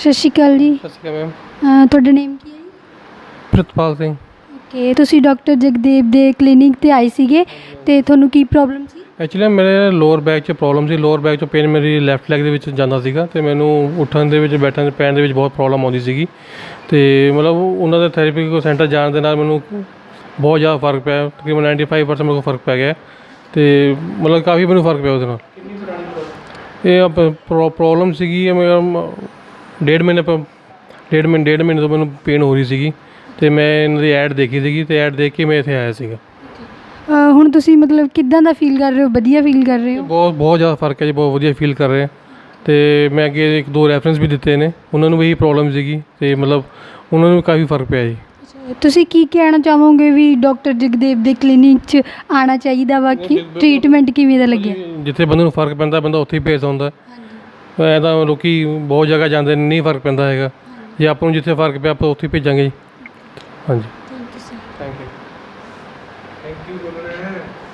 ਸਤਿ ਸ਼੍ਰੀ ਅਕਾਲ ਜੀ। ਸਤਿ ਸ਼੍ਰੀ ਅਕਾਲ ਮੈਮ। ਅਹ ਤੁਹਾਡਾ ਨੇਮ ਕੀ ਹੈ ਜੀ? ਪ੍ਰਿਤਪਾਲ ਸਿੰਘ। ਓਕੇ ਤੁਸੀਂ ਡਾਕਟਰ ਜਗਦੇਵ ਦੇ ਕਲੀਨਿਕ ਤੇ ਆਏ ਸੀਗੇ ਤੇ ਤੁਹਾਨੂੰ ਕੀ ਪ੍ਰੋਬਲਮ ਸੀ? ਐਕਚੁਅਲੀ ਮੇਰੇ ਲੋਅਰ ਬੈਕ 'ਚ ਪ੍ਰੋਬਲਮ ਸੀ। ਲੋਅਰ ਬੈਕ 'ਚ ਪੇਨ ਮੇਰੀ ਲੈਫਟ ਲੈਗ ਦੇ ਵਿੱਚ ਜਾਂਦਾ ਸੀਗਾ ਤੇ ਮੈਨੂੰ ਉੱਠਣ ਦੇ ਵਿੱਚ ਬੈਠਣ ਦੇ ਪੈਣ ਦੇ ਵਿੱਚ ਬਹੁਤ ਪ੍ਰੋਬਲਮ ਆਉਂਦੀ ਸੀਗੀ। ਤੇ ਮਤਲਬ ਉਹਨਾਂ ਦੇ ਥੈਰੇਪੀ ਕੋ ਸੈਂਟਰ ਜਾਣ ਦੇ ਨਾਲ ਮੈਨੂੰ ਬਹੁਤ ਜ਼ਿਆਦਾ ਫ਼ਰਕ ਪਿਆ। ਤਕਰੀਬਨ 95% ਮੈਨੂੰ ਫ਼ਰਕ ਪੈ ਗਿਆ। ਤੇ ਮਤਲਬ ਕਾਫੀ ਮੈਨੂੰ ਫ਼ਰਕ ਪਿਆ ਉਹਦੇ ਨਾਲ। ਇਹ ਪ੍ਰੋਬਲਮ ਸੀਗੀ। ਇਹ ਮੇਰਾ ਮ- ਡੇਢ ਮਹੀਨੇ ਪ- ਡੇਢ ਮਹੀਨੇ ਡੇਢ ਮਹੀਨੇ ਤੋਂ ਮੈਨੂੰ ਪੇਨ ਹੋ ਰਹੀ ਸੀਗੀ ਤੇ ਮੈਂ ਇਹਨਾਂ ਦੀ ਐਡ ਦੇਖੀ ਸੀਗੀ ਤੇ ਐਡ ਦੇਖ ਕੇ ਮੈਂ ਇੱਥੇ ਆਇਆ ਸੀਗਾ। ਅਹ ਹੁਣ ਤੁਸੀਂ ਮਤਲਬ ਕਿੱਦਾਂ ਦਾ ਫੀਲ ਕਰ ਰਹੇ ਹੋ? ਵਧੀਆ ਫੀਲ ਕਰ ਰਹੇ ਹੋ? ਬਹੁਤ ਬਹੁਤ ਜ਼ਿਆਦਾ ਫ਼ਰਕ ਹੈ ਜੀ ਬਹੁਤ ਵਧੀਆ ਫੀਲ ਕਰ ਰਹੇ ਹਾਂ ਤੇ ਮੈਂ ਅੱਗੇ ਇੱਕ ਦੋ ਰੈਫਰੈਂਸ ਵੀ ਦਿੱਤੇ ਨੇ। ਉਹਨਾਂ ਨੂੰ ਵੀ ਇਹੀ ਪ੍ਰੋਬਲਮ ਸੀਗੀ ਤੇ ਮਤਲਬ ਉਹਨਾਂ ਨੂੰ ਵੀ ਕਾਫੀ ਫ਼ਰਕ ਪਿਆ ਜੀ। ਤੁਸੀਂ ਕੀ ਕਹਿਣਾ ਚਾਹੋਗੇ ਵੀ ਡਾਕਟਰ ਜਗਦੇਵ ਦੇ ਕਲੀਨਿਕ 'ਚ ਆਣਾ ਚਾਹੀਦਾ ਵਾ? ਕਿ ਟ੍ਰੀਟਮੈਂਟ ਕਿਵੇਂ ਦਾ ਲੱਗਿਆ? ਜਿੱਥੇ ਬੰਦੇ ਨੂੰ ਫ਼ਰਕ ਪੈਂਦਾ ਬੰਦਾ ਉੱਥੇ ਹੀ ਭੇਜਦਾ ਹੁੰਦਾ। ਐ ਤਾਂ ਲੋਕੀ ਬਹੁਤ ਜਗ੍ਹਾ ਜਾਂਦੇ ਨੇ ਨਹੀਂ ਫ਼ਰਕ ਪੈਂਦਾ ਹੈਗਾ। ਜੇ ਆਪਾਂ ਨੂੰ ਜਿੱਥੇ ਫ਼ਰਕ ਪਿਆ ਆਪਾਂ ਉੱਥੇ ਹੀ ਭੇਜਾਂਗੇ ਜੀ। ਹਾਂਜੀ। Thank you thank you